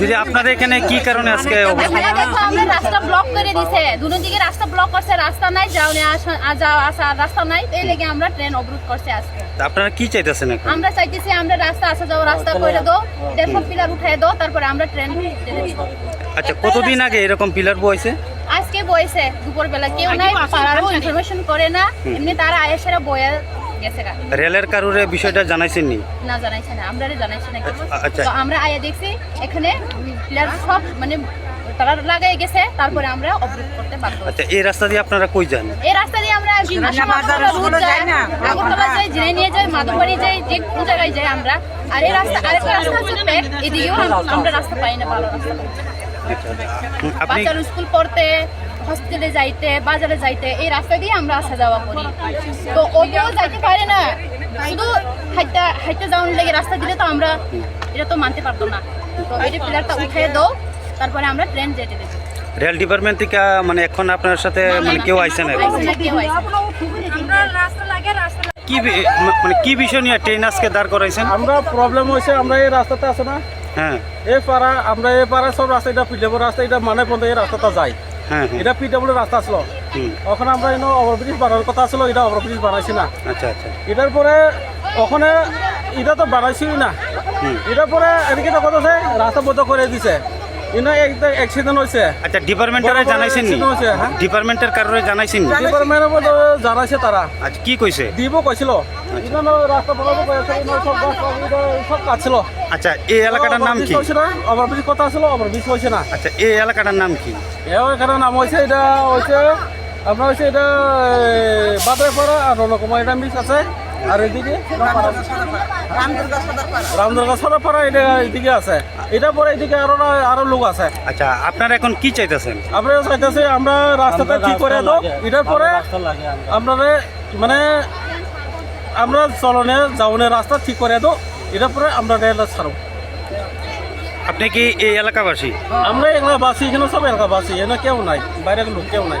দিদি আপনাদের এখানে কি কারণে আজকে আমরা রাস্তা ব্লক করে দিছে। দুনো দিকে রাস্তা ব্লক করছে রাস্তা নাই যাওনে আসা রাস্তা নাই। এই লেগে আমরা ট্রেন অবরোধ করছে আজকে। আপনারা কি চাইতেছেন এখন? আমরা চাইতেছি আমরা রাস্তা আসা যাওয়া রাস্তা করে দাও। দেড়শো পিলার উঠাই দাও তারপরে আমরা ট্রেন আচ্ছা কতদিন আগে এরকম পিলার বইছে? আজকে বইছে দুপুর বেলা কেউ নাই পাড়ারও ইনফরমেশন করে না। এমনি তারা আয়েসেরা বয়ে গেছে রেলের কারুরে বিষয়টা জানাইছেন নি না জানাইছে না। আমরা জানাইছে না আচ্ছা। তো আমরা আয়া দেখছি এখানে পিলার সব মানে তারা লাগাই গেছে তারপরে আমরা অবরোধ করতে বাধ্য আচ্ছা এই রাস্তা দিয়ে আপনারা কই যান? এই রাস্তা দিয়ে আমরা আগরতলা যাই জিনে নিয়ে যাই মাধববাড়ি যাই যে কোনো জায়গায় যাই আমরা। আর এই রাস্তা আরেকটা রাস্তা হচ্ছে এদিকেও আমরা রাস্তা পাই না ভালো রাস্তা। আপনি বাচ্চার স্কুল পড়তে হসপিটালে যাইতে বাজারে যাইতে এই রাস্তা দিয়ে আমরা আসা যাওয়া করি। তো ওকেও যাইতে পারে না। শুধু হাইটা হাইতে যাওয়ার লেগে রাস্তা দিলে তো আমরা এটা তো মানতে পারতো না। তো এটা পিলারটা উঠিয়ে দাও তারপরে আমরা ট্রেন যেতে দেবো। রেল ডিপার্টমেন্ট থেকে মানে এখন আপনার সাথে মানে কেউ আইসে না, কেউ আইসে না। কি মানে কি বিষয় নিয়ে ট্রেন আজকে দাঁড় করাইছেন? আমরা প্রবলেম হয়েছে আমরা এই রাস্তাতে আছে না? হ্যাঁ। এই পাড়া আমরা এই পাড়া সব রাস্তা এটা পিডাবল রাস্তা এটা মানে পর্যন্ত এই রাস্তাটা যাই হ্যাঁ হ্যাঁ। এটা পিডাবল রাস্তা আসলো ওখানে আমরা এনে ওভারব্রিজ বানানোর কথা ছিল এটা ওভারব্রিজ বানাইছি না। আচ্ছা আচ্ছা। এটার পরে ওখানে এটা তো বানাইছি না। এটার পরে এদিকে তো কথা আছে রাস্তা বন্ধ করে দিছে। ইনো একটা অ্যাক্সিডেন্ট হয়েছে। আচ্ছা ডিপার্টমেন্টারে জানাইছেন নি? accident হ্যাঁ। ডিপার্টমেন্টের কারণে জানাইছেন নি? ডিপার্টমেন্টের মধ্যে জানাইছে তারা। আচ্ছা কি কইছে? দিব কইছিল। ইনো রাস্তা বনাবো কইছে ইনো সব গাছ সব এটা সব কাজ ছিল আচ্ছা এই এলাকাটার নাম কি? ওভারব্রিজ কথা ছিল ওভারব্রিজ হয়েছে না। আচ্ছা এই এলাকাটার নাম কি? এও এখানে নাম হয়েছে এটা হয়েছে আপনার হচ্ছে এটা বাদরপাড়া আর রণকুমার এটা মিক্স আছে। আর এদিকে রামদুর্গা সদরপাড়া এটা এদিকে আছে। এটা পরে এদিকে আরও আরও লোক আছে। আচ্ছা আপনারা এখন কি চাইতেছেন? আমরা চাইতেছি আমরা রাস্তাটা ঠিক করে দাও এটার পরে আপনারা মানে আমরা চলনে যাওনের রাস্তা ঠিক করে দাও এটার পরে আমরা রেল ছাড়ব। আপনি কি এই এলাকাবাসী? আমরা এলাকাবাসী এখানে সব এলাকাবাসী এখানে কেউ নাই বাইরের লোক কেউ নাই।